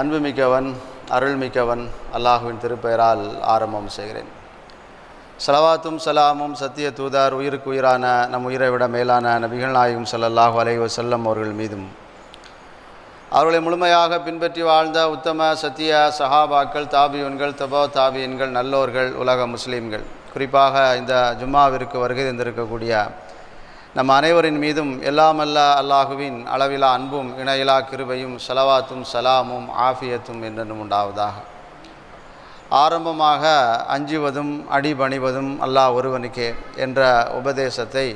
அன்புமிக்கவன் அருள்மிக்கவன் அல்லாஹுவின் திருப்பெயரால் ஆரம்பம் செய்கிறேன். சலவாத்தும் சலாமும் சத்திய தூதார் உயிருக்கு உயிரான நம் உயிரை விட மேலான நபிகள் நாயகம் சல்லாஹூ அலை வஸல்லம் அவர்கள் மீதும். அவர்களை முழுமையாக பின்பற்றி வாழ்ந்த உத்தம சத்திய சஹாபாக்கள் தாபியன்கள் தபோ தாபியன்கள் நல்லோர்கள் உலக முஸ்லீம்கள். குறிப்பாக இந்த ஜும்மாவிற்கு வருகை தந்திருக்கக்கூடிய நம் அனைவரின் மீதும் எல்லாமல்ல அல்லாஹுவின் அளவிலா அன்பும் இணையிலா கிருபையும் செலவாத்தும் சலாமும் ஆஃபியத்தும் என்றென்றும் உண்டாவதாக. ஆரம்பமாக அஞ்சுவதும் அடிபணிவதும் அல்லாஹ் ஒருவனுக்கே என்ற உபதேசத்தை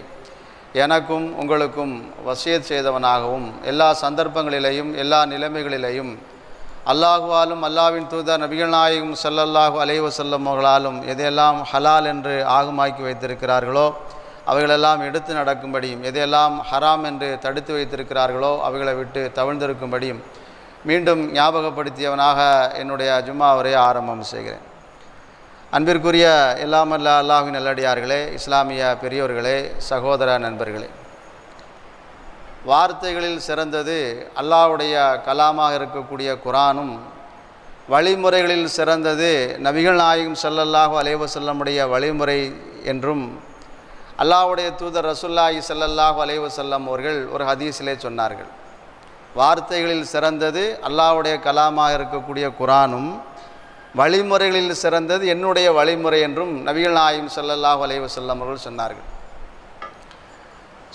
எனக்கும் உங்களுக்கும் வசியத் செய்தவனாகவும் எல்லா சந்தர்ப்பங்களிலேயும் எல்லா நிலைமைகளிலேயும் அல்லாஹுவாலும் அல்லாவின் தூதர் நபிகள் நாயகம் செல்லல்லாஹு அலைவசல்லம் அவர்களாலும் எதையெல்லாம் ஹலால் என்று ஆகுமாக்கி வைத்திருக்கிறார்களோ அவைகளெல்லாம் எடுத்து நடக்கும்படியும் எதையெல்லாம் ஹராம் என்று தடுத்து வைத்திருக்கிறார்களோ அவைகளை விட்டு தவிழ்ந்திருக்கும்படியும் மீண்டும் ஞாபகப்படுத்தியவனாக என்னுடைய ஜும்மா ஜும்மாவரை ஆரம்பம் செய்கிறேன். அன்பிற்குரிய எல்லாமல்ல அல்லாஹின் நல்லடியார்களே இஸ்லாமிய பெரியோர்களே சகோதர நண்பர்களே வார்த்தைகளில் சிறந்தது அல்லாஹ்வுடைய கலாமாக இருக்கக்கூடிய குரானும் வழிமுறைகளில் சிறந்தது நபிகள் நாயகம் ஸல்லல்லாஹு அலைஹி செல்லமுடைய வழிமுறை என்றும் அல்லாவுடைய தூதர் ரசுல்லாஹி சல்லல்லாஹு அலைஹி வஸல்லம் அவர்கள் ஒரு ஹதீஸிலே சொன்னார்கள். வார்த்தைகளில் சிறந்தது அல்லாஹ்வுடைய கலாமாக இருக்கக்கூடிய குரானும் வழிமுறைகளில் சிறந்தது என்னுடைய வழிமுறை என்றும் நபிகள் நாயும் ஸல்லல்லாஹு அலைஹி வஸல்லம் அவர்கள் சொன்னார்கள்.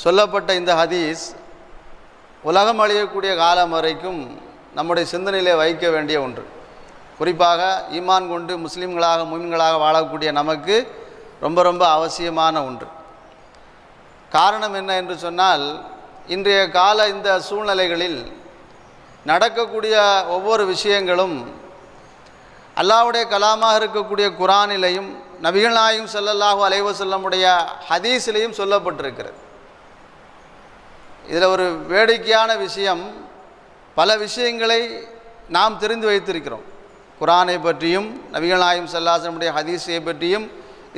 சொல்லப்பட்ட இந்த ஹதீஸ் உலகம் அழியக்கூடிய காலம் வரைக்கும் நம்முடைய சிந்தனையிலே வைக்க வேண்டிய ஒன்று. குறிப்பாக ஈமான் கொண்டு முஸ்லீம்களாக முஸ்லீம்களாக வாழக்கூடிய நமக்கு ரொம்ப ரொம்ப அவசியமான ஒன்று. காரணம் என்ன என்று சொன்னால் இன்றைய கால இந்த சூழ்நிலைகளில் நடக்கக்கூடிய ஒவ்வொரு விஷயங்களும் அல்லாவுடைய கலாமாக இருக்கக்கூடிய குரானிலையும் நபிகள் நாயும் ஸல்லல்லாஹு அலைஹி ஹதீஸிலையும் சொல்லப்பட்டிருக்கிறது. இதில் ஒரு வேடிக்கையான விஷயம் பல விஷயங்களை நாம் தெரிந்து வைத்திருக்கிறோம். குரானை பற்றியும் நபிகள் நாயும் சல்லாசனுடைய ஹதீஸை பற்றியும்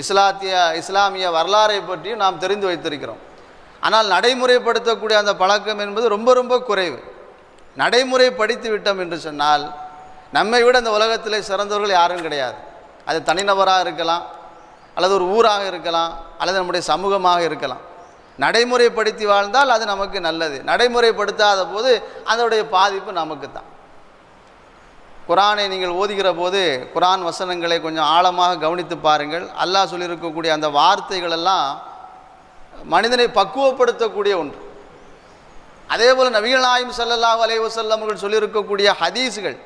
இஸ்லாத்திய இஸ்லாமிய வரலாறை பற்றியும் நாம் தெரிந்து வைத்திருக்கிறோம். ஆனால் நடைமுறைப்படுத்தக்கூடிய அந்த பழக்கம் என்பது ரொம்ப ரொம்ப குறைவு. நடைமுறை படித்து விட்டோம் என்று சொன்னால் நம்மை விட இந்த உலகத்தில் சிறந்தவர்கள் யாரும் கிடையாது. அது தனிநபராக இருக்கலாம் அல்லது ஒரு ஊராக இருக்கலாம் அல்லது நம்முடைய சமூகமாக இருக்கலாம். நடைமுறைப்படுத்தி வாழ்ந்தால் அது நமக்கு நல்லது. நடைமுறைப்படுத்தாத போது அதனுடைய பாதிப்பு நமக்கு தான். குரானை நீங்கள் ஓதுகிற போது குரான் வசனங்களை கொஞ்சம் ஆழமாக கவனித்து பாருங்கள். அல்லாஹ் சொல்லியிருக்கக்கூடிய அந்த வார்த்தைகள் எல்லாம் மனிதனை பக்குவப்படுத்தக்கூடிய ஒன்று. அதே போல் நபிகள் நாயும் ஸல்லல்லாஹு அவர்கள் சொல்லியிருக்கக்கூடிய ஹதீஸுகள்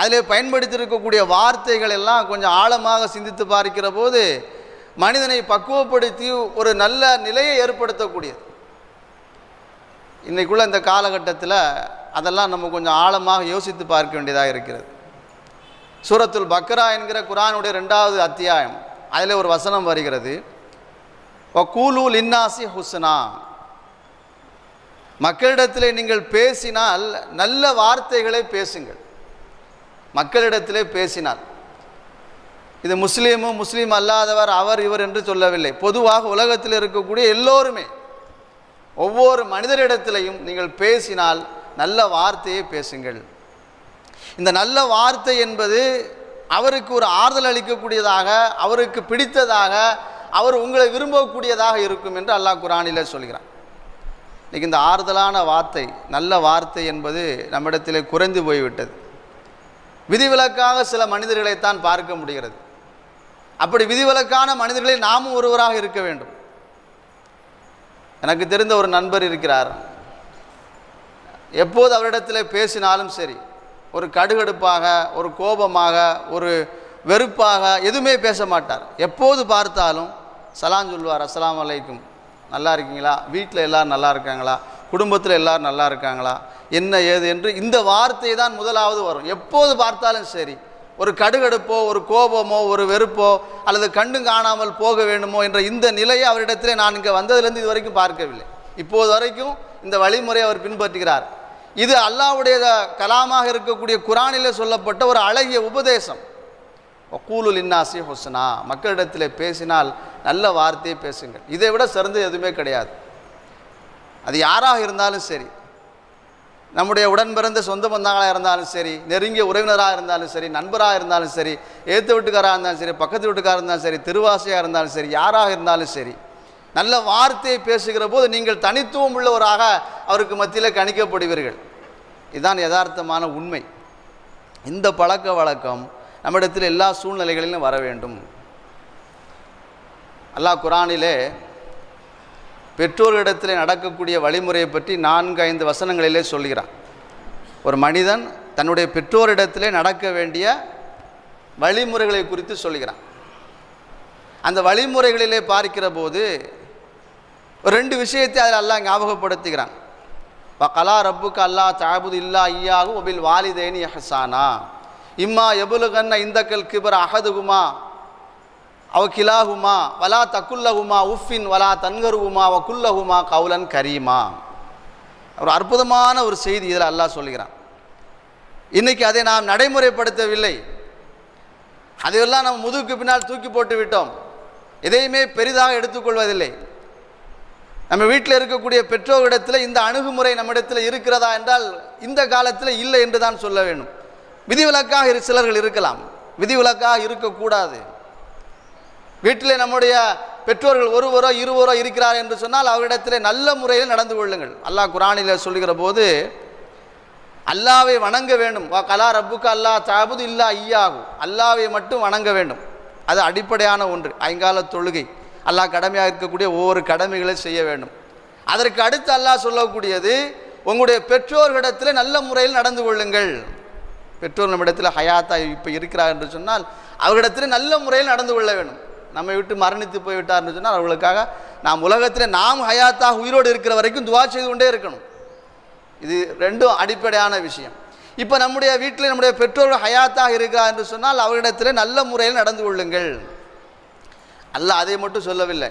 அதில் பயன்படுத்தியிருக்கக்கூடிய வார்த்தைகள் எல்லாம் கொஞ்சம் ஆழமாக சிந்தித்து பார்க்கிற போது மனிதனை பக்குவப்படுத்தி ஒரு நல்ல நிலையை ஏற்படுத்தக்கூடியது. இன்றைக்குள்ள இந்த காலகட்டத்தில் அதெல்லாம் நம்ம கொஞ்சம் ஆழமாக யோசித்து பார்க்க வேண்டியதாக இருக்கிறது. சூரத்துல் பக்ரா என்கிற குரானுடைய ரெண்டாவது அத்தியாயம். அதில் ஒரு வசனம் வருகிறது. கூலு லின்னாசி ஹுஸ்னா. மக்களிடத்தில் நீங்கள் பேசினால் நல்ல வார்த்தைகளை பேசுங்கள். மக்களிடத்திலே பேசினால். இது முஸ்லீமும் முஸ்லீம் அல்லாதவர் அவர் இவர் என்று சொல்லவில்லை. பொதுவாக உலகத்தில் இருக்கக்கூடிய எல்லோருமே ஒவ்வொரு மனிதரிடத்திலையும் நீங்கள் பேசினால் நல்ல வார்த்தையை பேசுங்கள். இந்த நல்ல வார்த்தை என்பது அவருக்கு ஒரு ஆறுதல் அளிக்கக்கூடியதாக அவருக்கு பிடித்ததாக அவர் உங்களை விரும்பக்கூடியதாக இருக்கும் என்று அல்லாஹ் குரானில் சொல்கிறான். இன்றைக்கி இந்த ஆறுதலான வார்த்தை நல்ல வார்த்தை என்பது நம்மிடத்திலே குறைந்து போய்விட்டது. விதிவிலக்காக சில மனிதர்களைத்தான் பார்க்க முடிகிறது. அப்படி விதிவிலக்கான மனிதர்களில் நாமும் ஒருவராக இருக்க வேண்டும். எனக்கு தெரிந்த ஒரு நண்பர் இருக்கிறார். எப்போது அவரிடத்தில் பேசினாலும் சரி ஒரு கடுகடுப்பாக ஒரு கோபமாக ஒரு வெறுப்பாக எதுவுமே பேச மாட்டார். எப்போது பார்த்தாலும் சலாம் சொல்வார் அஸ்லாம் வலைக்கும் நல்லா இருக்கீங்களா? வீட்டில் எல்லோரும் நல்லா இருக்காங்களா? குடும்பத்தில் எல்லோரும் நல்லா இருக்காங்களா? என்ன ஏது? என்று இந்த வார்த்தை தான் முதலாவது வரும். எப்போது பார்த்தாலும் சரி ஒரு கடுகடுப்போ ஒரு கோபமோ ஒரு வெறுப்போ அல்லது கண்டு காணாமல் போக வேண்டுமோ என்ற இந்த நிலையை அவரிடத்திலே நான் இங்கே வந்ததுலேருந்து இது வரைக்கும் பார்க்கவில்லை. இப்போது வரைக்கும் இந்த வழிமுறையை அவர் பின்பற்றுகிறார். இது அல்லாவுடைய கலாமாக இருக்கக்கூடிய குரானில் சொல்லப்பட்ட ஒரு அழகிய உபதேசம். வக்கூலுல் இன்னாசி ஹொசனா மக்களிடத்தில் பேசினால் நல்ல வார்த்தையை பேசுங்கள். இதை விட சிறந்தது எதுவுமே கிடையாது. அது யாராக இருந்தாலும் சரி. நம்முடைய உடன் பிறந்த சொந்த பந்தங்களாக இருந்தாலும் சரி நெருங்கிய உறவினராக இருந்தாலும் சரி நண்பராக இருந்தாலும் சரி ஏற்று வீட்டுக்காராக இருந்தாலும் சரி பக்கத்து வீட்டுக்காராக இருந்தாலும் சரி திருவாசியாக இருந்தாலும் சரி யாராக இருந்தாலும் சரி நல்ல வார்த்தையை பேசுகிற போது நீங்கள் தனித்துவம் உள்ளவராக அவருக்கு மத்தியில் கணிக்கப்படுவீர்கள். இதுதான் யதார்த்தமான உண்மை. இந்த பழக்க வழக்கம் நம்மிடத்தில் எல்லா சூழ்நிலைகளிலும் வர வேண்டும். அல்லாஹ் குரானிலே பெற்றோர்களிடத்தில் நடக்கக்கூடிய வழிமுறையை பற்றி நான்கு ஐந்து வசனங்களிலே சொல்கிறான் ஒரு மனிதன் தன்னுடைய பெற்றோரிடத்திலே நடக்க வேண்டிய வழிமுறைகளை குறித்து சொல்கிறான் அந்த வழிமுறைகளிலே பார்க்கிற போது ஒரு ரெண்டு விஷயத்தை அதில் எல்லாம் ஞாபகப்படுத்துகிறான். கலா ரப்புக்கு அல்லாஹ் தாபுது இல்லா ஐயாகும் ஒபில் வாலிதேனி ஹசானா இம்மா எபுலுகன்ன இந்தக்கல் கிபர் அகதுகுமா அவ கிலாகுமா வலா தக்குல்லகுமா உஃபின் வலா தன்கருகுமா அவ குல்லகுமா கவுலன் கரீமா. ஒரு அற்புதமான ஒரு செய்தி இதில் அல்லாஹ் சொல்கிறான் இன்னைக்கு அதை நாம் நடைமுறைப்படுத்தவில்லை. அதையெல்லாம் நம்ம முதுகுக்கு பின்னால் தூக்கி போட்டு விட்டோம். எதையுமே பெரிதாக எடுத்துக்கொள்வதில்லை. நம்ம வீட்டில் இருக்கக்கூடிய பெற்றோரிடத்தில் இந்த அணுகுமுறை நம்மிடத்தில் இருக்கிறதா என்றால் இந்த காலத்தில் இல்லை என்று தான் சொல்ல வேண்டும். விதிவிலக்காக இரு சிலர்கள் இருக்கலாம். விதிவிலக்காக இருக்கக்கூடாது. வீட்டில் நம்முடைய பெற்றோர்கள் ஒருவரோ இருவரோ இருக்கிறார் என்று சொன்னால் அவரிடத்தில் நல்ல முறையில் நடந்து கொள்ளுங்கள். அல்லாஹ் குரானில் சொல்லுகிற போது அல்லாவை வணங்க வேண்டும். வா கலா ரப்புக்கு அல்லா தாபுது இல்லா ஐயாகும் அல்லாவை மட்டும் வணங்க வேண்டும். அது அடிப்படையான ஒன்று. ஐங்கால தொழுகை. அல்லாஹ் கடமையாக இருக்கக்கூடிய ஒவ்வொரு கடமைகளை செய்ய வேண்டும். அதற்கு அடுத்து அல்லாஹ் சொல்லக்கூடியது உங்களுடைய பெற்றோர்களிடத்தில் நல்ல முறையில் நடந்து கொள்ளுங்கள். பெற்றோர் நம்மிடத்தில் ஹயாத்தா இப்போ இருக்கிறார் என்று சொன்னால் அவரிடத்தில் நல்ல முறையில் நடந்து கொள்ள வேண்டும். நம்மை விட்டு மரணித்து போய்விட்டார்னு சொன்னால் அவர்களுக்காக நாம் உலகத்தில் நாம் ஹயாத்தாக உயிரோடு இருக்கிற வரைக்கும் துவா செய்து கொண்டே இருக்கணும். இது ரெண்டும் அடிப்படையான விஷயம். இப்போ நம்முடைய வீட்டில் நம்முடைய பெற்றோர்கள் ஹயாத்தாக இருக்கிறார் என்று சொன்னால் அவரிடத்தில் நல்ல முறையில் நடந்து கொள்ளுங்கள். அல்லாஹ் அதை மட்டும் சொல்லவில்லை.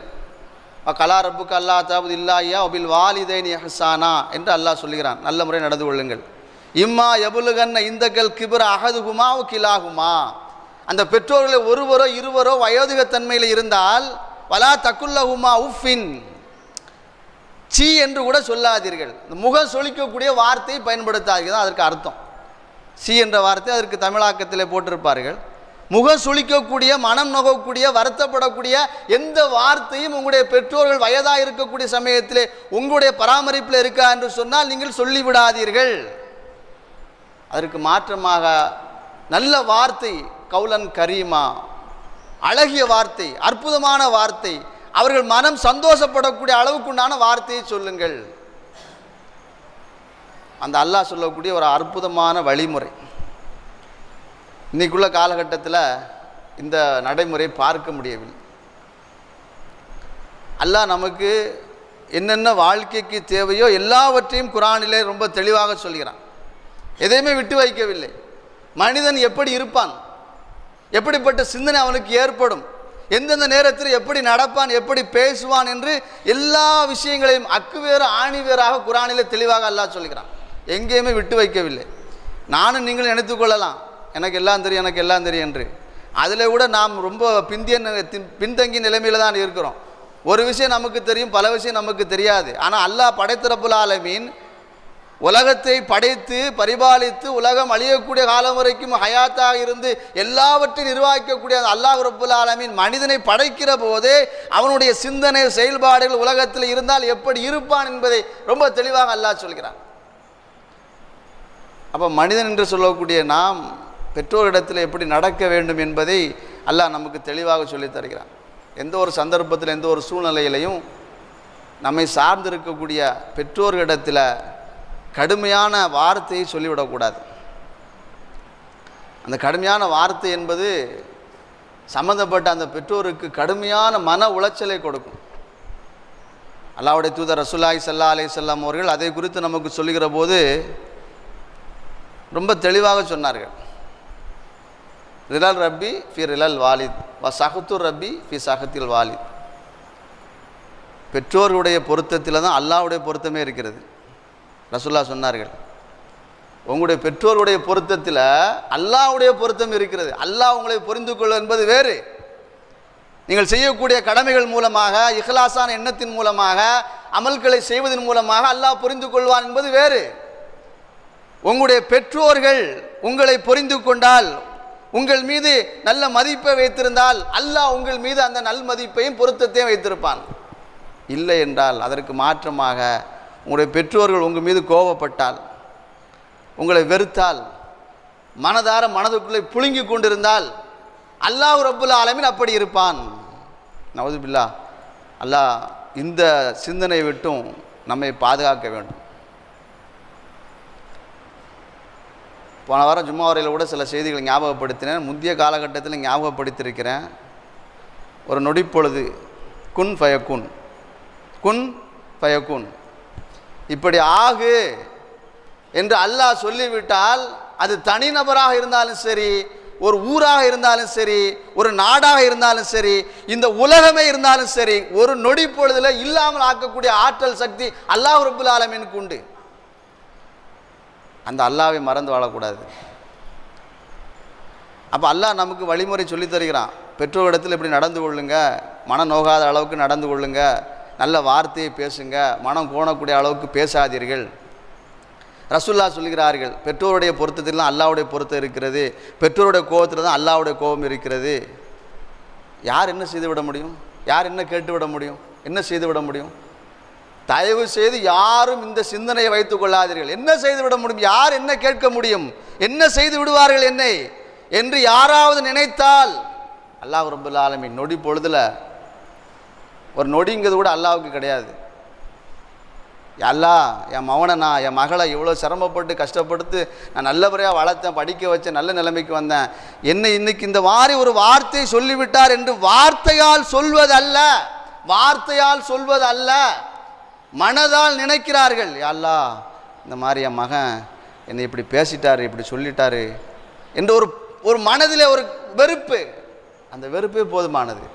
கலா ரப்புக்கு அல்லா தாபுது இல்லாயா ஒபில் வாலிதைன் ஹசானா என்று அல்லாஹ் சொல்லுகிறான் நல்ல முறை நடந்து கொள்ளுங்கள். இம்மா எபுலுகன்ன இந்தக்கள் கிபிர அகதுகுமா கிலாகுமா அந்த பெற்றோர்களை ஒருவரோ இருவரோ வயோதிகத்தன்மையில் இருந்தால் வலா தக்குல்லகுமா உஃபின் சீ என்று கூட சொல்லாதீர்கள். இந்த முகம் சொலிக்கக்கூடிய வார்த்தையை பயன்படுத்தாதீர்கள். தான் அதற்கு அர்த்தம். சி என்ற வார்த்தை அதற்கு தமிழாக்கத்தில் போட்டிருப்பார்கள். முகம் சுழிக்கக்கூடிய மனம் நோகக்கூடிய வருத்தப்படக்கூடிய எந்த வார்த்தையும் உங்களுடைய பெற்றோர்கள் வயதாக இருக்கக்கூடிய சமயத்திலே உங்களுடைய பராமரிப்பில் இருக்கா என்று சொன்னால் நீங்கள் சொல்லிவிடாதீர்கள். அதற்கு மாற்றமாக நல்ல வார்த்தை கவுலன் கரீமா. அழகிய வார்த்தை அற்புதமான வார்த்தை. அவர்கள் மனம் சந்தோஷப்படக்கூடிய அளவுக்குண்டான வார்த்தையை சொல்லுங்கள். அந்த அல்லாஹ் சொல்லக்கூடிய ஒரு அற்புதமான வழிமுறை. இன்றைக்குள்ள காலகட்டத்தில் இந்த நடைமுறை பார்க்க முடியவில்லை. அல்லாஹ் நமக்கு என்னென்ன வாழ்க்கைக்கு தேவையோ எல்லாவற்றையும் குரானிலே ரொம்ப தெளிவாக சொல்கிறான். எதையுமே விட்டு வைக்கவில்லை. மனிதன் எப்படி இருப்பான்? எப்படிப்பட்ட சிந்தனை அவனுக்கு ஏற்படும்? எந்தெந்த நேரத்தில் எப்படி நடப்பான்? எப்படி பேசுவான்? என்று எல்லா விஷயங்களையும் அக்கு வேறு ஆணி வேறாக குரானிலே தெளிவாக அல்லாஹ் சொல்கிறான். எங்கேயுமே விட்டு வைக்கவில்லை. நானும் நீங்கள் நினைத்து கொள்ளலாம். எனக்கு எல்லாம் தெரியும் எனக்கு எல்லாம் தெரியும் என்று. அதில் கூட நாம் ரொம்ப பிந்திய நி- பின்தங்கிய நிலைமையில் தான் இருக்கிறோம். ஒரு விஷயம் நமக்கு தெரியும் பல விஷயம் நமக்கு தெரியாது. ஆனால் அல்லாஹ் படைத்திறப்புல ஆலமீன் உலகத்தை படைத்து பரிபாலித்து உலகம் அழியக்கூடிய காலம் வரைக்கும் ஹயாத்தாக இருந்து எல்லாவற்றையும் நிர்வகிக்கக்கூடிய அந்த அல்லாஹ் ரப்புல் ஆலமீன் மனிதனை படைக்கிற போதே அவனுடைய சிந்தனை செயல்பாடுகள் உலகத்தில் இருந்தால் எப்படி இருப்பான் என்பதை ரொம்ப தெளிவாக அல்லாஹ் சொல்கிறான். அப்போ மனிதன் என்று சொல்லக்கூடிய நாம் பெற்றோரிடத்தில் எப்படி நடக்க வேண்டும் என்பதை அல்லாஹ் நமக்கு தெளிவாக சொல்லி தருகிறான். எந்த ஒரு சந்தர்ப்பத்தில் எந்த ஒரு சூழ்நிலையிலையும் நம்மை சார்ந்திருக்கக்கூடிய பெற்றோர்களிடத்தில் கடுமையான வார்த்தையை சொல்லிவிடக்கூடாது அந்த கடுமையான வார்த்தை என்பது சம்மந்தப்பட்ட அந்த பெற்றோருக்கு கடுமையான மன உளைச்சலை கொடுக்கும். அல்லாவுடைய தூதர் ரசூலாய் சல்லா அலை செல்லாம் அவர்கள் அதை குறித்து நமக்கு சொல்லுகிற போது ரொம்ப தெளிவாக சொன்னார்கள். ரிலல் ரப்பி ஃபி ரிலல் வாலித். வ சஹத்துர் ரப்பி ஃபி சஹத்தில் வாலித். பெற்றோர்களுடைய பொருத்தத்தில் தான் அல்லாஹ்வுடைய பொருத்தமே இருக்கிறது. ரசுல்லா சொன்னார்கள் உங்களுடைய பெற்றோருடைய பொருத்தத்தில் அல்லாவுடைய பொருத்தம் இருக்கிறது. அல்லாஹ் உங்களை புரிந்து கொள்ளும் என்பது வேறு. நீங்கள் செய்யக்கூடிய கடமைகள் மூலமாக இஹ்லாசான எண்ணத்தின் மூலமாக அமல்களை செய்வதன் மூலமாக அல்லாஹ் புரிந்து கொள்வான் என்பது வேறு. உங்களுடைய பெற்றோர்கள் உங்களை புரிந்து கொண்டால் உங்கள் மீது நல்ல மதிப்பை வைத்திருந்தால் அல்லாஹ் உங்கள் மீது அந்த நல் மதிப்பையும் பொருத்தத்தையும் வைத்திருப்பான். இல்லை என்றால் அதற்கு மாற்றமாக உங்களுடைய பெற்றோர்கள் உங்கள் மீது கோபப்பட்டால் உங்களை வெறுத்தால் மனதார மனதுக்குள்ளே புழுங்கி கொண்டிருந்தால் அல்லாஹ் ரப்புல் ஆலமின் அப்படி இருப்பான். நவதுபில்லா அல்லாஹ் இந்த சிந்தனை விட்டும் நம்மை பாதுகாக்க வேண்டும். போன வாரம் ஜும்மா வரையில் கூட சில செய்திகளை ஞாபகப்படுத்தினேன். முந்தைய காலகட்டத்தில் ஞாபகப்படுத்தியிருக்கிறேன். ஒரு நொடிப்பொழுது குன் ஃபயக்குன் குன் ஃபயக்குன். இப்படி ஆகு என்று அல்லாஹ் சொல்லிவிட்டால் அது தனிநபராக இருந்தாலும் சரி ஒரு ஊராக இருந்தாலும் சரி ஒரு நாடாக இருந்தாலும் சரி இந்த உலகமே இருந்தாலும் சரி ஒரு நொடி பொழுதில் இல்லாமல் ஆக்கக்கூடிய ஆற்றல் சக்தி அல்லாஹ் ரபுல் ஆலமீனுக்கு உண்டு. அந்த அல்லாவை மறந்து வாழக்கூடாது. அப்போ அல்லாஹ் நமக்கு வழிமுறை சொல்லித் தருகிறான். பெற்றோரிடத்தில் இப்படி நடந்து கொள்ளுங்க மனம் நோகாத அளவுக்கு நடந்து கொள்ளுங்க நல்ல வார்த்தையை பேசுங்க மனம் கோணக்கூடிய அளவுக்கு பேசாதீர்கள். ரசுல்லா சொல்கிறார்கள் பெற்றோருடைய பொருத்தத்தில் அல்லாவுடைய பொருத்தம் இருக்கிறது பெற்றோருடைய கோபத்தில் தான் அல்லாவுடைய கோபம் இருக்கிறது. யார் என்ன செய்து விட முடியும்? யார் என்ன கேட்டு விட முடியும்? என்ன செய்து விட முடியும்? தயவு செய்து யாரும் இந்த சிந்தனையை வைத்துக் கொள்ளாதீர்கள். என்ன செய்து விட முடியும்? யார் என்ன கேட்க முடியும்? என்ன செய்து விடுவார்கள் என்னை? என்று யாராவது நினைத்தால் அல்லாஹ் ரபுல் ஆலமி நொடி பொழுதுல ஒரு நொடிங்கிறது கூட அல்லாவுக்கு கிடையாது. அல்லா என் மவனை நான் என் மகளை இவ்வளோ சிரமப்பட்டு கஷ்டப்படுத்து நான் நல்லபடியாக வளர்த்தேன் படிக்க வச்சேன் நல்ல நிலைமைக்கு வந்தேன். என்னை இன்னைக்கு இந்த மாதிரி ஒரு வார்த்தை சொல்லிவிட்டார் என்று வார்த்தையால் சொல்வதல்ல. வார்த்தையால் சொல்வதல்ல. மனதால் நினைக்கிறார்கள். அல்லா இந்த மாதிரி என் மகன் என்னை இப்படி பேசிட்டாரு இப்படி சொல்லிட்டாரு என்று ஒரு ஒரு மனதிலே ஒரு வெறுப்பு. அந்த வெறுப்பே போதுமானது.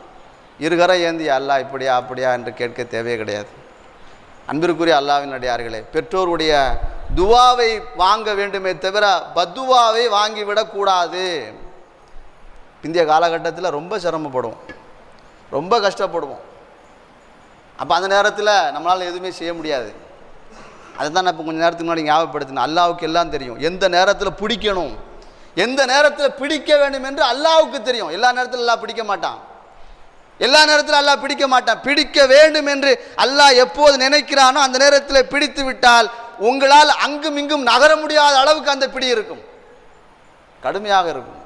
இருகரை ஏந்தி அல்லா இப்படியா அப்படியா? என்று கேட்க தேவையே கிடையாது. அன்பிற்குரிய அல்லாவின் அடியார்களே பெற்றோருடைய துவாவை வாங்க வேண்டுமே தவிர பத்துவாவை வாங்கிவிடக்கூடாது இந்திய காலகட்டத்தில் ரொம்ப சிரமப்படுவோம். ரொம்ப கஷ்டப்படுவோம். அப்போ அந்த நேரத்தில் நம்மளால் எதுவுமே செய்ய முடியாது. அதுதான் நான் இப்போ கொஞ்சம் நேரத்துக்கு முன்னாடி ஞாபகப்படுத்தினேன். அல்லாவுக்கு எல்லாம் தெரியும். எந்த நேரத்தில் பிடிக்கணும் எந்த நேரத்தில் பிடிக்க வேண்டும் என்று அல்லாவுக்கு தெரியும். எல்லா நேரத்திலும் எல்லாம் பிடிக்க மாட்டான். எல்லா நேரத்திலும் அல்லாஹ் பிடிக்க மாட்டான். பிடிக்க வேண்டும் என்று அல்லாஹ் எப்போது நினைக்கிறானோ அந்த நேரத்தில் பிடித்து விட்டால் உங்களால் அங்கும் இங்கும் நகர முடியாத அளவுக்கு அந்த பிடி இருக்கும். கடுமையாக இருக்கும்.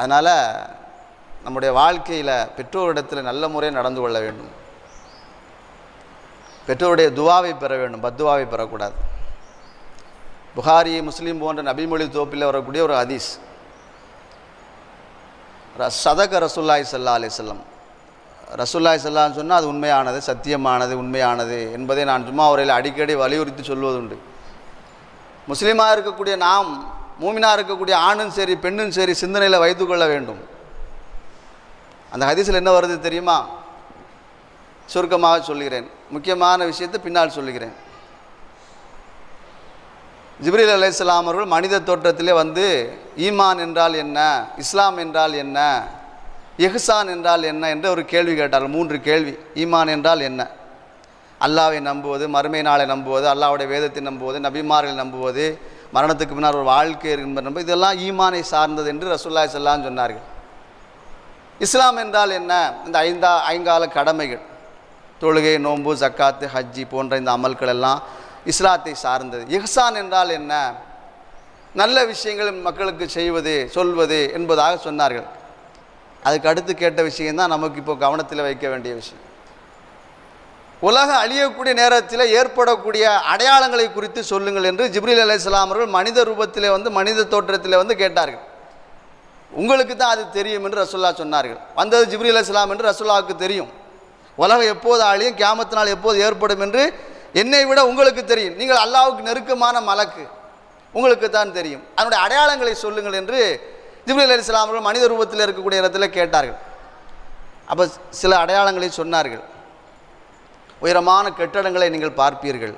அதனால் நம்முடைய வாழ்க்கையில் பெற்றோரிடத்தில் நல்ல முறையில் நடந்து கொள்ள வேண்டும். பெற்றோருடைய துவாவை பெற வேண்டும். பத்துவாவை பெறக்கூடாது. புகாரி முஸ்லீம் போன்ற நபிமொழி தோப்பில் வரக்கூடிய ஒரு ஹதீஸ். ர- சதக ரசுல்லாய் சல்லா அலி செல்லம் ரசுல்லாய் சல்லான்னு சொன்னால் அது உண்மையானது சத்தியமானது உண்மையானது என்பதை நான் சும்மா அவரையில் அடிக்கடி வலியுறுத்தி சொல்வதுண்டு முஸ்லீமாக இருக்கக்கூடிய நாம் மூமினாக இருக்கக்கூடிய ஆணும் சரி பெண்ணும் சரி சிந்தனையில் வைத்துக்கொள்ள வேண்டும். அந்த ஹதீஸில் என்ன வருது தெரியுமா? சுருக்கமாக சொல்லுகிறேன். முக்கியமான விஷயத்தை பின்னால் சொல்லுகிறேன். ஜிப்ரீல் அலைஹிஸ்ஸலாம் அவர்கள் மனித தோற்றத்திலே வந்து ஈமான் என்றால் என்ன இஸ்லாம் என்றால் என்ன எஹ்சான் என்றால் என்ன என்ற ஒரு கேள்வி கேட்டார் மூன்று கேள்வி. ஈமான் என்றால் என்ன? அல்லாவை நம்புவது மறுமை நாளை நம்புவது அல்லாவுடைய வேதத்தை நம்புவது நபிமார்களை நம்புவது மரணத்துக்கு பின்னால் ஒரு வாழ்க்கை என்பது நம்ப இதெல்லாம் ஈமானை சார்ந்தது என்று ரசுல்லா சொல்லான்னு சொன்னார்கள். இஸ்லாம் என்றால் என்ன? இந்த ஐந்தா ஐங்கால கடமைகள். தொழுகை நோன்பு ஜக்காத்து ஹஜ்ஜி போன்ற இந்த அமல்கள் எல்லாம் இஸ்லாத்தை சார்ந்தது. இஹ்சான் என்றால் என்ன? நல்ல விஷயங்கள் மக்களுக்கு செய்வது சொல்வது என்பதாக சொன்னார்கள். அதுக்கு அடுத்து கேட்ட விஷயம்தான் நமக்கு இப்போ கவனத்தில் வைக்க வேண்டிய விஷயம். உலகம் அழியக்கூடிய நேரத்தில் ஏற்படக்கூடிய அடையாளங்களை குறித்து சொல்லுங்கள் என்று ஜிப்ரில் அலி அவர்கள் மனித ரூபத்தில் வந்து மனித தோற்றத்தில் வந்து கேட்டார்கள். உங்களுக்கு தான் அது தெரியும் என்று ரசுல்லா சொன்னார்கள். வந்தது ஜிப்ரில் இஸ்லாம் என்று ரசுல்லாவுக்கு தெரியும். உலகம் எப்போது ஆளியும் கியாமத்து எப்போது ஏற்படும் என்று என்னை விட உங்களுக்கு தெரியும். நீங்கள் அல்லாவுக்கு நெருக்கமான மலக்கு. உங்களுக்கு தான் தெரியும். அதனுடைய அடையாளங்களை சொல்லுங்கள் என்று ஜிப்ரில் அலி இஸ்லாம் அவர்கள் மனித ரூபத்தில் இருக்கக்கூடிய இடத்துல கேட்டார்கள். அப்போ சில அடையாளங்களை சொன்னார்கள். உயரமான கட்டடங்களை நீங்கள் பார்ப்பீர்கள்.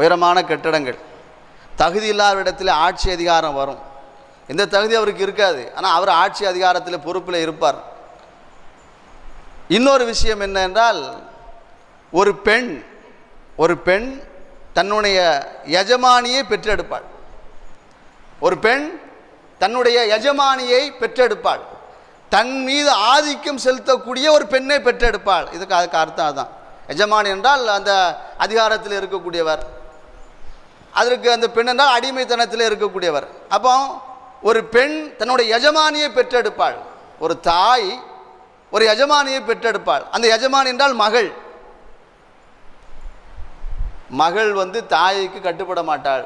உயரமான கட்டடங்கள். தகுதி இல்லாத இடத்துல ஆட்சி அதிகாரம் வரும். எந்த தகுதி அவருக்கு இருக்காது. ஆனால் அவர் ஆட்சி அதிகாரத்தில் பொறுப்பில் இருப்பார். இன்னொரு விஷயம் என்ன என்றால் ஒரு பெண் ஒரு பெண் தன்னுடைய எஜமானியை பெற்றெடுப்பாள். ஒரு பெண் தன்னுடைய எஜமானியை பெற்றெடுப்பாள். தன் மீது ஆதிக்கம் செலுத்தக்கூடிய ஒரு பெண்ணை பெற்றெடுப்பாள். இதுக்கு அதுக்கு அர்த்தம் அதுதான் எஜமானி என்றால் அந்த அதிகாரத்தில் இருக்கக்கூடியவர். அதற்கு அந்த பெண் என்றால் அடிமைத்தனத்தில் இருக்கக்கூடியவர். அப்போ ஒரு பெண் தன்னுடைய எஜமானியை பெற்றெடுப்பாள். ஒரு தாய் ஒரு எஜமானியை பெற்றெடுப்பாள். அந்த எஜமானி என்றால் மகள். மகள் வந்து தாய்க்கு கட்டுப்பட மாட்டாள்.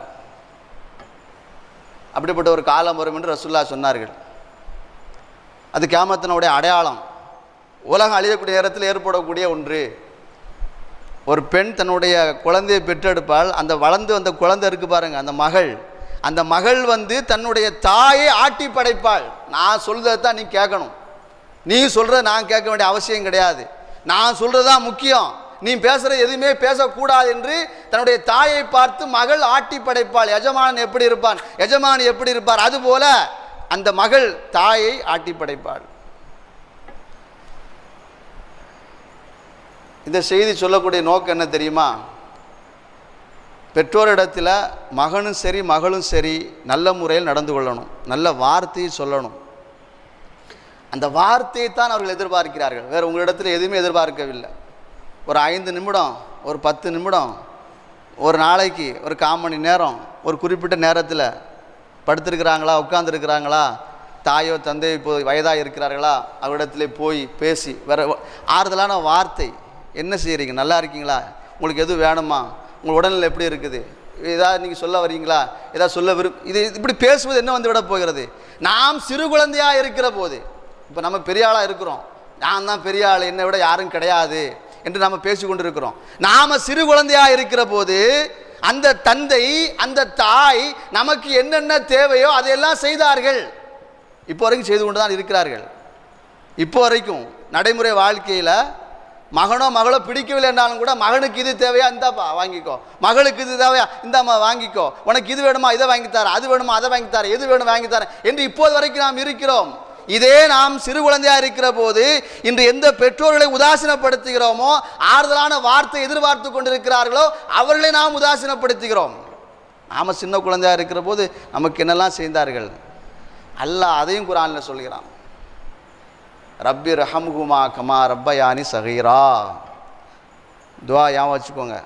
அப்படிப்பட்ட ஒரு காலம் வரும் என்று ரசுல்லா சொன்னார்கள். அது கேமத்தினுடைய அடையாளம். உலகம் அழியக்கூடிய நேரத்தில் ஏற்படக்கூடிய ஒன்று. ஒரு பெண் தன்னுடைய குழந்தையை பெற்றெடுப்பால் அந்த வளர்ந்து வந்த குழந்தை இருக்கு பாருங்கள் அந்த மகள். அந்த மகள் வந்து தன்னுடைய தாயை ஆட்டி படைப்பாள். நான் சொல்கிறத தான் நீ கேட்கணும். நீ சொல்கிறத நான் கேட்க வேண்டிய அவசியம் கிடையாது. நான் சொல்கிறது தான் முக்கியம். நீ பேசுகிற எதுவுமே பேசக்கூடாது என்று தன்னுடைய தாயை பார்த்து மகள் ஆட்டி படைப்பாள். எஜமானன் எப்படி இருப்பான்? எஜமானி எப்படி இருப்பார்? அதுபோல அந்த மகள் தாயை ஆட்டி படைப்பாள். இந்த செய்தி சொல்லக்கூடிய நோக்கம் என்ன தெரியுமா? பெற்றோரிடத்தில் மகனும் சரி மகளும் சரி நல்ல முறையில் நடந்து கொள்ளணும். நல்ல வார்த்தையை சொல்லணும். அந்த வார்த்தையை தான் அவர்கள் எதிர்பார்க்கிறார்கள். வேறு உங்களிடத்தில் எதுவுமே எதிர்பார்க்கவில்லை. ஒரு ஐந்து நிமிடம் ஒரு பத்து நிமிடம் ஒரு நாளைக்கு ஒரு கால் மணி நேரம் ஒரு குறிப்பிட்ட நேரத்தில் படுத்திருக்கிறாங்களா உட்கார்ந்துருக்கிறாங்களா தாயோ தந்தையோ இப்போ வயதாக இருக்கிறார்களா அவரிடத்துல போய் பேசி வேறு ஆறுதலான வார்த்தை. என்ன செய்கிறீங்க நல்லா இருக்கீங்களா? உங்களுக்கு எது வேணுமா? உங்கள் உடல்நிலை எப்படி இருக்குது? ஏதாவது நீங்கள் சொல்ல வரீங்களா ஏதாவது சொல்ல விரும் இது இப்படி பேசுவது என்ன வந்து விட போகிறது? நாம் சிறு குழந்தையாக இருக்கிற போது இப்போ நம்ம பெரிய ஆளாக இருக்கிறோம். நான் தான் பெரிய ஆள் என்னை விட யாரும் கிடையாது என்று நாம் பேசி கொண்டிருக்கிறோம். நாம் சிறு குழந்தையாக இருக்கிற போது அந்த தந்தை அந்த தாய் நமக்கு என்னென்ன தேவையோ அதையெல்லாம் செய்தார்கள். இப்போ வரைக்கும் செய்து கொண்டு தான் இருக்கிறார்கள். இப்போ வரைக்கும் நடைமுறை வாழ்க்கையில் மகனோ மகளோ பிடிக்கவில்லை என்றாலும் கூட மகனுக்கு இது தேவையா? இந்தாப்பா வாங்கிக்கோ. மகளுக்கு இது தேவையா? இந்தாம்மா வாங்கிக்கோ. உனக்கு இது வேணுமா? இதை வாங்கித்தார அது வேணுமா? அதை வாங்கித்தார எது வேணும்? வாங்கித்தார என்று இப்போது வரைக்கும் நாம் இருக்கிறோம். இதே நாம் சிறு குழந்தையாக இருக்கிற போது இன்று எந்த பெற்றோர்களை உதாசீனப்படுத்துகிறோமோ ஆறுதலான வார்த்தை எதிர்பார்த்து கொண்டிருக்கிறார்களோ அவர்களை நாம் உதாசீனப்படுத்துகிறோம். நாம் சின்ன குழந்தையாக இருக்கிற போது நமக்கு என்னெல்லாம் செய்தார்கள்? அல்ல அதையும் குரானில் சொல்கிறான். ரப்பி ரஹம்ஹுமா கமா ரப்பயானி சகீரா. துவா ஞாபகம் வச்சுக்கோங்க.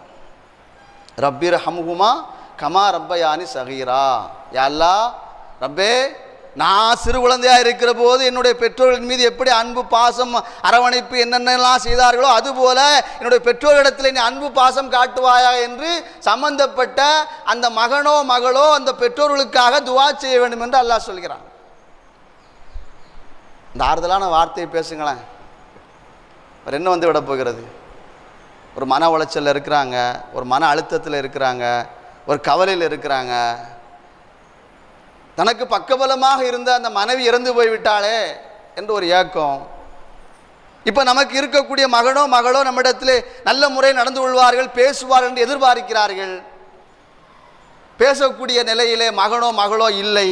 ரப்பி ரஹம்ஹுமா கமா ரப்பயானி சகீரா. யா ரப்பே நான் சிறு குழந்தையாக இருக்கிற போது என்னுடைய பெற்றோர்களின் மீது எப்படி அன்பு பாசம் அரவணைப்பு என்னென்னலாம் செய்தார்களோ அதுபோல என்னுடைய பெற்றோரிடத்தில் நீ அன்பு பாசம் காட்டுவாயா என்று சம்பந்தப்பட்ட அந்த மகனோ மகளோ அந்த பெற்றோர்களுக்காக துவா செய்ய வேண்டும் என்று அல்லாஹ் சொல்கிறான். இந்த ஆறுதலான வார்த்தையை பேசுங்களேன். அவர் என்ன வந்து விட போகிறது? ஒரு மன உளைச்சலில் இருக்கிறாங்க ஒரு மன அழுத்தத்தில் இருக்கிறாங்க ஒரு கவலையில் இருக்கிறாங்க. தனக்கு பக்கபலமாக இருந்த அந்த மனைவி இறந்து போய்விட்டாளே என்று ஒரு ஏக்கம். இப்போ நமக்கு இருக்கக்கூடிய மகனோ மகளோ நம்மிடத்தில் நல்ல முறையில் நடந்து கொள்வார்கள் பேசுவார்கள் என்று எதிர்பார்க்கிறார்கள். பேசக்கூடிய நிலையிலே மகனோ மகளோ இல்லை.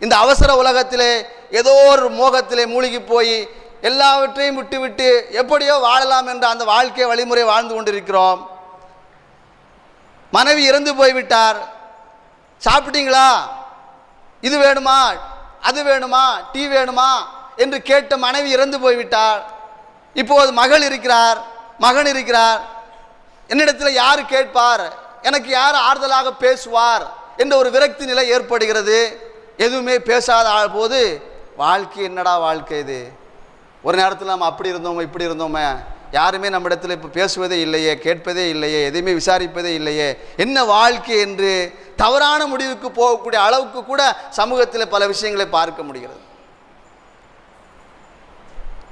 இந்த அவசர உலகத்திலே ஏதோ ஒரு மோகத்திலே மூழ்கி போய் எல்லாவற்றையும் விட்டுவிட்டு எப்படியோ வாழலாம் என்ற அந்த வாழ்க்கை வழிமுறை வாழ்ந்து கொண்டிருக்கிறோம். மனைவி இறந்து போய்விட்டார். சாப்பிட்டீங்களா? இது வேணுமா? அது வேணுமா? டீ வேணுமா? என்று கேட்ட மனைவி இறந்து போய்விட்டார் இப்போது மகள் இருக்கிறார் மகன் இருக்கிறார். என்னிடத்தில் யார் கேட்பார்? எனக்கு யார் ஆறுதலாக பேசுவார்? என்ற ஒரு விரக்தி நிலை ஏற்படுகிறது. எதுவுமே பேசாத போது வாழ்க்கை என்னடா வாழ்க்கை இது? ஒரு நேரத்தில் நம்ம அப்படி இருந்தோமே இப்படி இருந்தோமே யாருமே நம்ம இடத்துல இப்போ பேசுவதே இல்லையே கேட்பதே இல்லையே எதையுமே விசாரிப்பதே இல்லையே. என்ன வாழ்க்கை என்று தவறான முடிவுக்கு போகக்கூடிய அளவுக்கு கூட சமூகத்தில் பல விஷயங்களை பார்க்க முடிகிறது.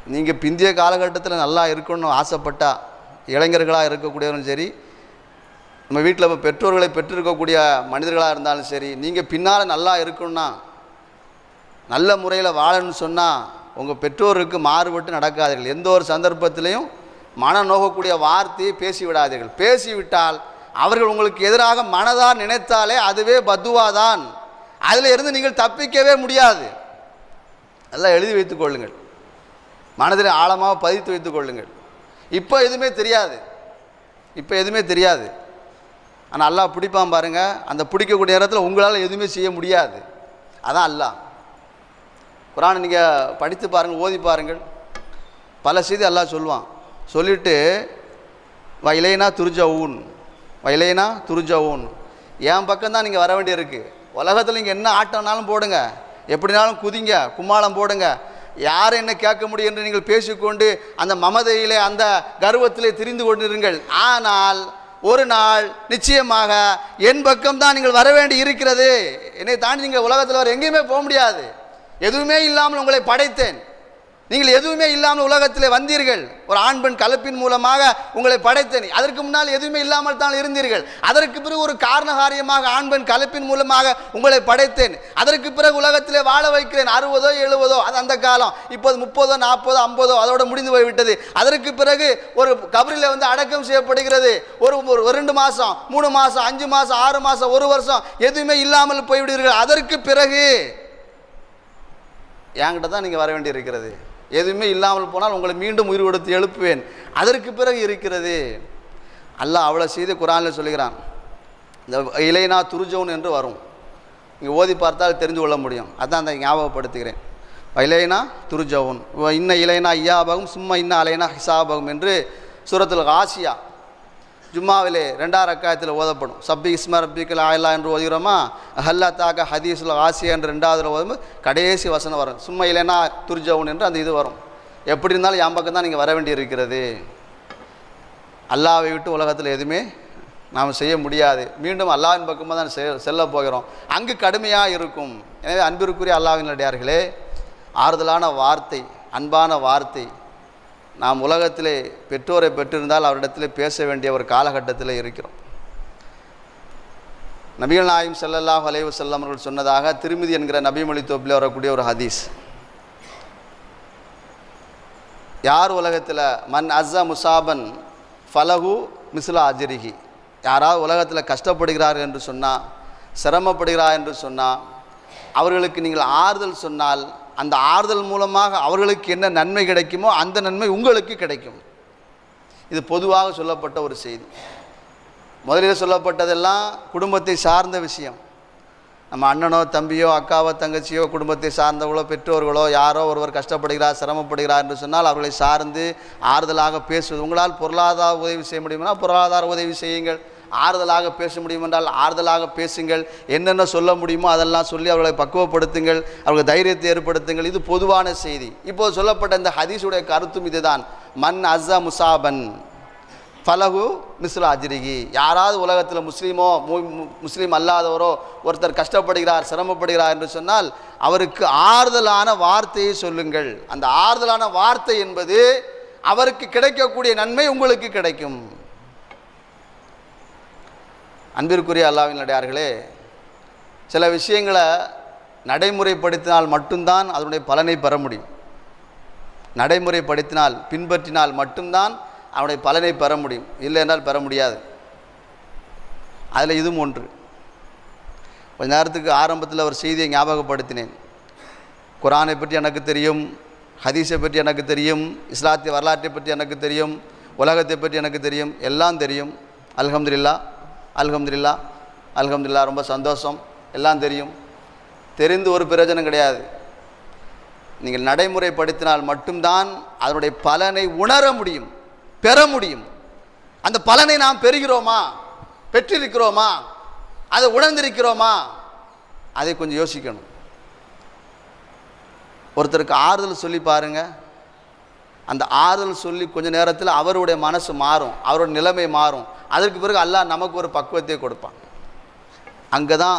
நீங்கள் பிந்திய காலகட்டத்தில் நல்லா இருக்கணும்னு ஆசைப்பட்டா இளைஞர்களாக இருக்கக்கூடியவரும் சரி நம்ம வீட்டில் இப்போ பெற்றோர்களை பெற்றிருக்கக்கூடிய மனிதர்களாக இருந்தாலும் சரி நீங்கள் பின்னால் நல்லா இருக்கணும்னா நல்ல முறையில் வாழணும்னு சொன்னால் உங்கள் பெற்றோருக்கு மாறுபட்டு நடக்காதீர்கள். எந்த ஒரு சந்தர்ப்பத்திலையும் மன நோகக்கூடிய வார்த்தையை பேசிவிடாதீர்கள். பேசிவிட்டால் அவர்கள் உங்களுக்கு எதிராக மனதார் நினைத்தாலே அதுவே பத்துவா தான் அதில் இருந்து நீங்கள் தப்பிக்கவே முடியாது. எல்லாம் எழுதி வைத்துக் கொள்ளுங்கள். மனதில் ஆழமாக பதித்து வைத்துக் கொள்ளுங்கள். இப்போ எதுவுமே தெரியாது. இப்போ எதுவுமே தெரியாது. ஆனால் அல்லா பிடிப்பான் பாருங்கள் அந்த பிடிக்கக்கூடிய நேரத்தில் உங்களால் எதுவுமே செய்ய முடியாது. அதான் அல்லாஹ். குரானை நீங்கள் படித்து பாருங்கள் ஓதி பாருங்கள். பல செய்தி எல்லாம் சொல்லுவான். சொல்லிட்டு வயலைனா துருஜவுன் வயலைனா துருஜவுன். என் பக்கம் தான் நீங்கள் வர வேண்டியிருக்கு. உலகத்தில் நீங்கள் என்ன ஆட்டம்னாலும் போடுங்க. எப்படினாலும் குதிங்க கும்மாளம் போடுங்க. யார் என்ன கேட்க முடியும் என்று நீங்கள் பேசிக்கொண்டு அந்த மமதையிலே அந்த கர்வத்திலே திரிந்து கொண்டிருங்கள். ஆனால் ஒரு நாள் நிச்சயமாக என் பக்கம் தான் நீங்கள் வர வேண்டி இருக்கிறது. என்னை தாண்டி நீங்கள் உலகத்தில் வர எங்கேயுமே போக முடியாது. எதுவுமே இல்லாமல் உங்களை படைத்தேன். நீங்கள் எதுவுமே இல்லாமல் உலகத்தில் வந்தீர்கள். ஒரு ஆண் பெண் கலப்பின் மூலமாக உங்களை படைத்தேன். அதற்கு முன்னால் எதுவுமே இல்லாமல் தான் இருந்தீர்கள். அதற்கு பிறகு ஒரு காரணகாரியமாக ஆண் பெண் கலப்பின் மூலமாக உங்களை படைத்தேன். அதற்கு பிறகு உலகத்திலே வாழ வைக்கிறேன். அறுபதோ எழுபதோ அது அந்த காலம். இப்போது முப்பதோ நாற்பதோ ஐம்பதோ அதோடு முடிந்து போய்விட்டது. அதற்கு பிறகு ஒரு கபரில் வந்து அடக்கம் செய்யப்படுகிறது. ஒரு ஒரு ஒரு ரெண்டு மாதம் மூணு மாதம் அஞ்சு மாதம் ஆறு மாதம் ஒரு வருஷம் எதுவுமே இல்லாமல் போய்விடுவீர்கள். அதற்கு பிறகு என்கிட்ட தான் நீங்கள் வர வேண்டி இருக்கிறது எதுவுமே இல்லாமல் போனால் உங்களை மீண்டும் உயிர் கொடுத்து எழுப்புவேன். அதற்கு பிறகு இருக்கிறது. அல்லாஹ் அவ்வளோ செய்து குரானில் சொல்லுகிறான். இந்த இலைனா துருஜவுன் என்று வரும். இங்கே ஓதி பார்த்தால் தெரிஞ்சு கொள்ள முடியும். அதான் அந்த ஞாபகப்படுத்துகிறேன். இலைனா துருஜவுன். இன்ன இலைனா ஐயாபகம் சும்மா இன்ன அலைனா ஹிசாபகம் என்று சுரத்தில் ஆசியா ஜும்மாவிலே ரெண்டாம் ரக்காயத்தில் ஓதப்படும். சப்பி இஸ்மா ரப்பிக்கல் ஆயிலா என்று ஓதுகிறோமா? அஹல்லா தாக்க ஹதீஸுல் ஆசியா என்று ரெண்டாவதுல ஓதும் கடைசி வசனம் வரும். சும்மா இல்லைன்னா துர்ஜவுன் என்று அந்த இது வரும். எப்படி இருந்தாலும் என் பக்கம் தான் நீங்கள் வர வேண்டி இருக்கிறது அல்லாவை விட்டு உலகத்தில் எதுவுமே நாம் செய்ய முடியாது. மீண்டும் அல்லாவின் பக்கமாக தான் செ- செல்ல போகிறோம். அங்கு கடுமையாக இருக்கும். எனவே அன்பிற்குரிய அல்லாவின் அடியார்களே ஆறுதலான வார்த்தை அன்பான வார்த்தை நாம் உலகத்திலே பெற்றோரை பெற்றிருந்தால் அவரிடத்திலே பேச வேண்டிய ஒரு காலகட்டத்தில் இருக்கிறோம். நபிகள் நாயும் செல்லல்லாஹ் அலைவு செல்லம் அவர்கள் சொன்னதாக திருமிதி என்கிற நபிமொழி தொப்பில் வரக்கூடிய ஒரு ஹதீஸ். யார் உலகத்தில் மன் அஸ்ஸ முசாபன் ஃபலஹு மிஸ்லா அஜரிஹி. யாராவது உலகத்தில் கஷ்டப்படுகிறார் என்று சொன்னால் சிரமப்படுகிறார் என்று சொன்னால் அவர்களுக்கு நீங்கள் ஆறுதல் சொன்னால் அந்த ஆறுதல் மூலமாக அவர்களுக்கு என்ன நன்மை கிடைக்குமோ அந்த நன்மை உங்களுக்கு கிடைக்கும். இது பொதுவாக சொல்லப்பட்ட ஒரு செய்தி. முதலில் சொல்லப்பட்டதெல்லாம் குடும்பத்தை சார்ந்த விஷயம். நம்ம அண்ணனோ தம்பியோ அக்காவோ தங்கச்சியோ குடும்பத்தை சார்ந்தவங்களோ பெற்றோர்களோ யாரோ ஒருவர் கஷ்டப்படுகிறார் சிரமப்படுகிறார் என்று சொன்னால் அவர்களை சார்ந்து ஆறுதலாக பேசுவது. உங்களால் பொருளாதார உதவி செய்ய முடியும்னா பொருளாதார உதவி செய்யுங்கள். ஆறுதலாக பேச முடியும் என்றால் ஆறுதலாக பேசுங்கள். என்னென்ன சொல்ல முடியுமோ அதெல்லாம் சொல்லி அவர்களை பக்குவப்படுத்துங்கள். அவர்கள் தைரியத்தை ஏற்படுத்துங்கள். இது பொதுவான செய்தி. இப்போது சொல்லப்பட்ட இந்த ஹதீஸுடைய கருத்தும் இதுதான். மன் அஸ்ஸா முசாபன் ஃபலகு மிஸ்லா அஜிரிகி யாராவது உலகத்தில் முஸ்லீமோ மு- முஸ்லீம் அல்லாதவரோ ஒருத்தர் கஷ்டப்படுகிறார் சிரமப்படுகிறார் என்று சொன்னால் அவருக்கு ஆறுதலான வார்த்தையை சொல்லுங்கள். அந்த ஆறுதலான வார்த்தை என்பது அவருக்கு கிடைக்கக்கூடிய நன்மை உங்களுக்கு கிடைக்கும். அன்பிற்குரிய அல்லாவின் அடியார்களே சில விஷயங்களை நடைமுறைப்படுத்தினால் மட்டும்தான் அதனுடைய பலனை பெற முடியும். நடைமுறைப்படுத்தினால் பின்பற்றினால் மட்டும்தான் அவனுடைய பலனை பெற முடியும். இல்லை என்றால் பெற முடியாது. அதில் இதுவும் ஒன்று. கொஞ்ச நேரத்துக்கு ஆரம்பத்தில் ஒரு செய்தியை ஞாபகப்படுத்தினேன். குரானை பற்றி எனக்கு தெரியும் ஹதீஸை பற்றி எனக்கு தெரியும் இஸ்லாத்திய வரலாற்றை பற்றி எனக்கு தெரியும் உலகத்தை பற்றி எனக்கு தெரியும் எல்லாம் தெரியும். அல்ஹம்துலில்லா அல்ஹம்துலில்லா அல்கம்துல்லா ரொம்ப சந்தோஷம். எல்லாம் தெரியும். தெரிந்து ஒரு பிரயோஜனம் கிடையாது. நீங்கள் நடைமுறைப்படுத்தினால் மட்டும்தான் அதனுடைய பலனை உணர முடியும் பெற முடியும். அந்த பலனை நாம் பெறுகிறோமா? பெற்றிருக்கிறோமா? அதை உணர்ந்திருக்கிறோமா? அதை கொஞ்சம் யோசிக்கணும். ஒருத்தருக்கு ஆறுதல் சொல்லி பாருங்க. அந்த ஆறுதல் சொல்லி கொஞ்சம் நேரத்தில் அவருடைய மனசு மாறும் அவருடைய நிலைமை மாறும். அதற்கு பிறகு அல்லாஹ் நமக்கு ஒரு பக்குவத்தை கொடுப்பான். அங்கே தான்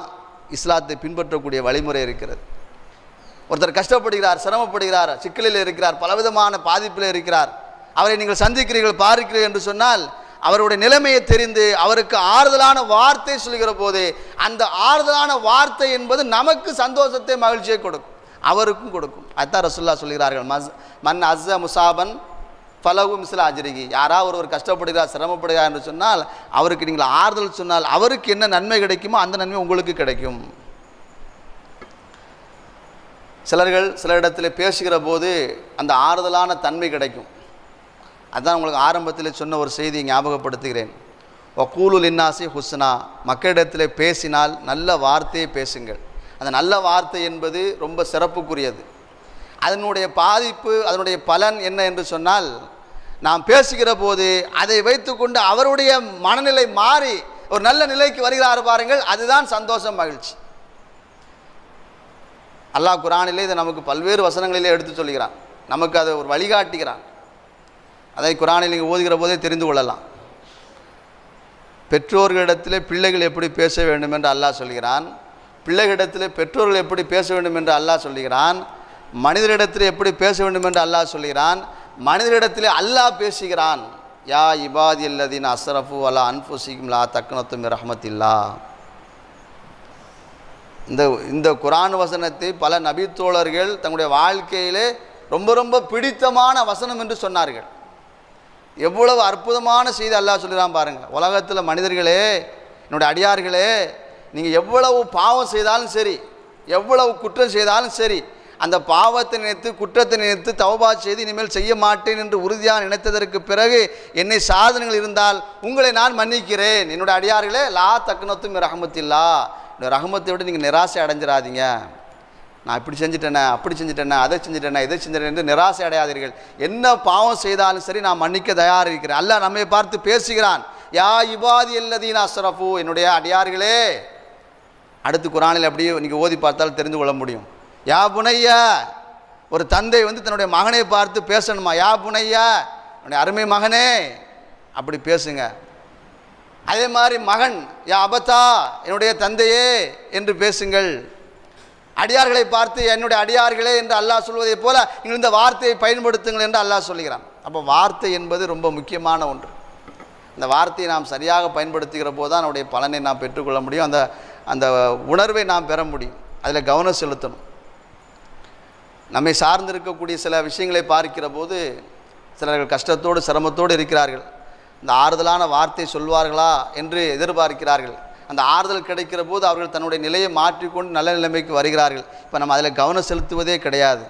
இஸ்லாத்தை பின்பற்றக்கூடிய வழிமுறை இருக்கிறது. ஒருத்தர் கஷ்டப்படுகிறார் சிரமப்படுகிறார் சிக்கலில் இருக்கிறார் பலவிதமான பாதிப்பில் இருக்கிறார். அவரை நீங்கள் சந்திக்கிறீர்கள் பார்க்கிறீர்கள் என்று சொன்னால் அவருடைய நிலைமையை தெரிந்து அவருக்கு ஆறுதலான வார்த்தை சொல்கிற போது அந்த ஆறுதலான வார்த்தை என்பது நமக்கு சந்தோஷத்தை மகிழ்ச்சியை கொடுக்கும். அவருக்கும் கொடுக்கும். அத்தா ரசுல்லா சொல்கிறார்கள் மஸ் மன் அஸ்ஸ முசாபன் பலகு மிசில அஜிரிகி யாராவது ஒருவர் கஷ்டப்படுகிறார் சிரமப்படுகிறார் என்று சொன்னால் அவருக்கு நீங்கள் ஆறுதல் சொன்னால் அவருக்கு என்ன நன்மை கிடைக்குமோ அந்த நன்மை உங்களுக்கு கிடைக்கும். சிலர்கள் சில இடத்துல பேசுகிற போது அந்த ஆறுதலான தன்மை கிடைக்கும். அதுதான் உங்களுக்கு ஆரம்பத்தில் சொன்ன ஒரு செய்தியை ஞாபகப்படுத்துகிறேன். ஒக்கூலுல் இன்னாசி ஹுஸ்னா. மக்களிடத்தில் பேசினால் நல்ல வார்த்தையை பேசுங்கள். அந்த நல்ல வார்த்தை என்பது ரொம்ப சிறப்புக்குரியது. அதனுடைய பாதிப்பு அதனுடைய பலன் என்ன என்று சொன்னால் நாம் பேசுகிற போது அதை வைத்துக்கொண்டு அவருடைய மனநிலை மாறி ஒரு நல்ல நிலைக்கு வருகிறார் பாருங்கள் அதுதான் சந்தோஷம் மகிழ்ச்சி. அல்லாஹ் குரானிலே இதை நமக்கு பல்வேறு வசனங்களிலே எடுத்து சொல்கிறான். நமக்கு அதை ஒரு வழிகாட்டுகிறான் அதை குரானில் நீங்கள் ஓதுகிற போதே தெரிந்து கொள்ளலாம். பெற்றோர்களிடத்திலே பிள்ளைகள் எப்படி பேச வேண்டும் என்று அல்லாஹ் சொல்கிறான். பிள்ளைகளிடத்திலே பெற்றோர்கள் எப்படி பேச வேண்டும் என்று அல்லாஹ் சொல்கிறான். மனிதரிடத்தில் எப்படி பேச வேண்டும் என்று அல்லாஹ் சொல்கிறான். மனிதரிடத்திலே அல்லாஹ் பேசுகிறான் யா இபாதி அல்லதின் அஸ்ரஃபு அலா அன்ஃபுசிக்கும் லா தக்கனத்தும் ரஹமத்தில்லா. இந்த இந்த குரான் வசனத்தை பல நபித்தோழர்கள் தங்களுடைய வாழ்க்கையிலே ரொம்ப ரொம்ப பிடித்தமான வசனம் என்று சொன்னார்கள். எவ்வளவு அற்புதமான செய்தி அல்லாஹ் சொல்கிறான் பாருங்கள். உலகத்தில் மனிதர்களே என்னுடைய அடியார்களே நீங்கள் எவ்வளவு பாவம் செய்தாலும் சரி எவ்வளவு குற்றம் செய்தாலும் சரி அந்த பாவத்தை நினைத்து குற்றத்தை நினைத்து தவபா செய்து இனிமேல் செய்ய மாட்டேன் என்று உறுதியாக நினைத்ததற்கு பிறகு என்னை சாதனைகள் இருந்தால் உங்களை நான் மன்னிக்கிறேன். என்னுடைய அடியார்களே லா தக்குனத்தும் ரஹமத்தில்லா. இந்த ரஹமத்தை விட நீங்கள் நிராசை அடைஞ்சிடாதீங்க. நான் இப்படி செஞ்சுட்டேனே அப்படி செஞ்சுட்டேனே அதை செஞ்சுட்டேனே இதை செஞ்சுட்டேன் என்று நிராசை அடையாதீர்கள். என்ன பாவம் செய்தாலும் சரி நான் மன்னிக்க தயார் இருக்கிறேன். அல்லாஹ் நம்மை பார்த்து பேசுகிறான். யா இபாதி அல்லதீன் அஸ்ரஃபு. என்னுடைய அடியார்களே அடுத்து குரானில் அப்படியே நீங்கள் ஓதி பார்த்தால் தெரிந்து கொள்ள முடியும். யா புனையா? ஒரு தந்தை வந்து தன்னுடைய மகனை பார்த்து பேசணுமா? யா புனையா? உன்னுடைய அருமை மகனே அப்படி பேசுங்க. அதே மாதிரி மகன் யா அபத்தா என்னுடைய தந்தையே என்று பேசுங்கள். அடியார்களை பார்த்து என்னுடைய அடியார்களே என்று அல்லாஹ் சொல்வதைப் போல நீங்கள் இந்த வார்த்தையை பயன்படுத்துங்கள் என்று அல்லாஹ் சொல்லுகிறான் அப்போ வார்த்தை என்பது ரொம்ப முக்கியமான ஒன்று. இந்த வார்த்தையை நாம் சரியாக பயன்படுத்துகிற போது தான் நம்முடைய பலனை நாம் பெற்றுக்கொள்ள முடியும். அந்த அந்த உணர்வை நாம் பெற முடியும். அதில் கவனம் செலுத்தணும். நம்மை சார்ந்திருக்கக்கூடிய சில விஷயங்களை பார்க்கிற போது சிலர்கள் கஷ்டத்தோடு சிரமத்தோடு இருக்கிறார்கள். இந்த ஆறுதலான வார்த்தை சொல்வார்களா என்று எதிர்பார்க்கிறார்கள். அந்த ஆறுதல் கிடைக்கிற போது அவர்கள் தன்னுடைய நிலையை மாற்றிக்கொண்டு நல்ல நிலைமைக்கு வருகிறார்கள். இப்போ நம்ம அதில் கவனம் செலுத்துவதே கிடையாது.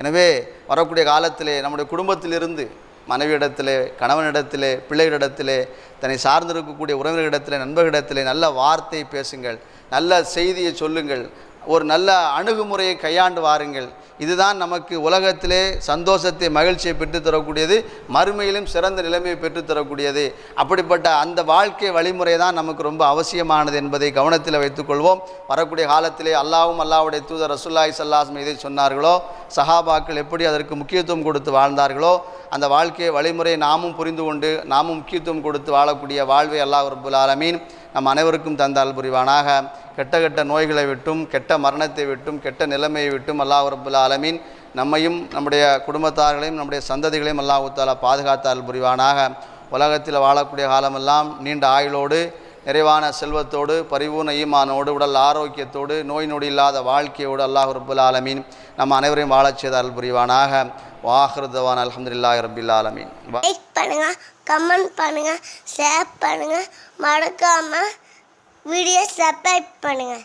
எனவே வரக்கூடிய காலத்திலே நம்முடைய குடும்பத்திலிருந்து மனைவியிடத்திலே கணவனிடத்திலே பிள்ளைகளிடத்திலே தன்னை சார்ந்திருக்கக்கூடிய உறவினர்களிடத்திலே நண்பர்களிடத்திலே நல்ல வார்த்தை பேசுங்கள். நல்ல செய்தியை சொல்லுங்கள். ஒரு நல்ல அணுகுமுறையை கையாண்டு வாருங்கள். இதுதான் நமக்கு உலகத்திலே சந்தோஷத்தை மகிழ்ச்சியை பெற்றுத்தரக்கூடியது மறுமையிலும் சிறந்த நிலைமையை பெற்றுத்தரக்கூடியது அப்படிப்பட்ட அந்த வாழ்க்கை வழிமுறை தான் நமக்கு ரொம்ப அவசியமானது என்பதை கவனத்தில் வைத்துக்கொள்வோம் வரக்கூடிய காலத்திலே அல்லாவும் அல்லாவுடைய தூதர் ரசுல்லாய் சல்லாஸ்மி எதை சொன்னார்களோ? சஹாபாக்கள் எப்படி அதற்கு முக்கியத்துவம் கொடுத்து வாழ்ந்தார்களோ? அந்த வாழ்க்கை வழிமுறையை நாமும் புரிந்து கொண்டு நாமும் முக்கியத்துவம் கொடுத்து வாழக்கூடிய வாழ்வை அல்லாஹ் ரபுல் ஆலமீன் நம் அனைவருக்கும் தந்தால் புரிவானாக. கெட்ட கெட்ட நோய்களை விட்டும் கெட்ட மரணத்தை விட்டும் கெட்ட நிலைமையை விட்டும் அல்லாஹ் ரபுல் ஆலமீன் நம்மையும் நம்முடைய குடும்பத்தார்களையும் நம்முடைய சந்ததிகளையும் அல்லாஹ் தாலா பாதுகாத்தால் புரிவானாக. உலகத்தில் வாழக்கூடிய காலமெல்லாம் நீண்ட ஆயுளோடு நிறைவான செல்வத்தோடு பரிபூர்ண ஈமானோடு உடல் ஆரோக்கியத்தோடு நோய் நொடி இல்லாத வாழ்க்கையோடு அல்லாஹ் ரபுல் ஆலமீன் நம்ம அனைவரையும் வாழச் செய்தால் புரிவானாக. வாஹ்ருதவான் அலமதுல்லா ரபில் ஆலமீன். லைக் பண்ணுங்க கமெண்ட் பண்ணுங்கள் ஷேர் பண்ணுங்கள் மறக்காமல் வீடியோ சப்ஸ்கிரைப் பண்ணுங்கள்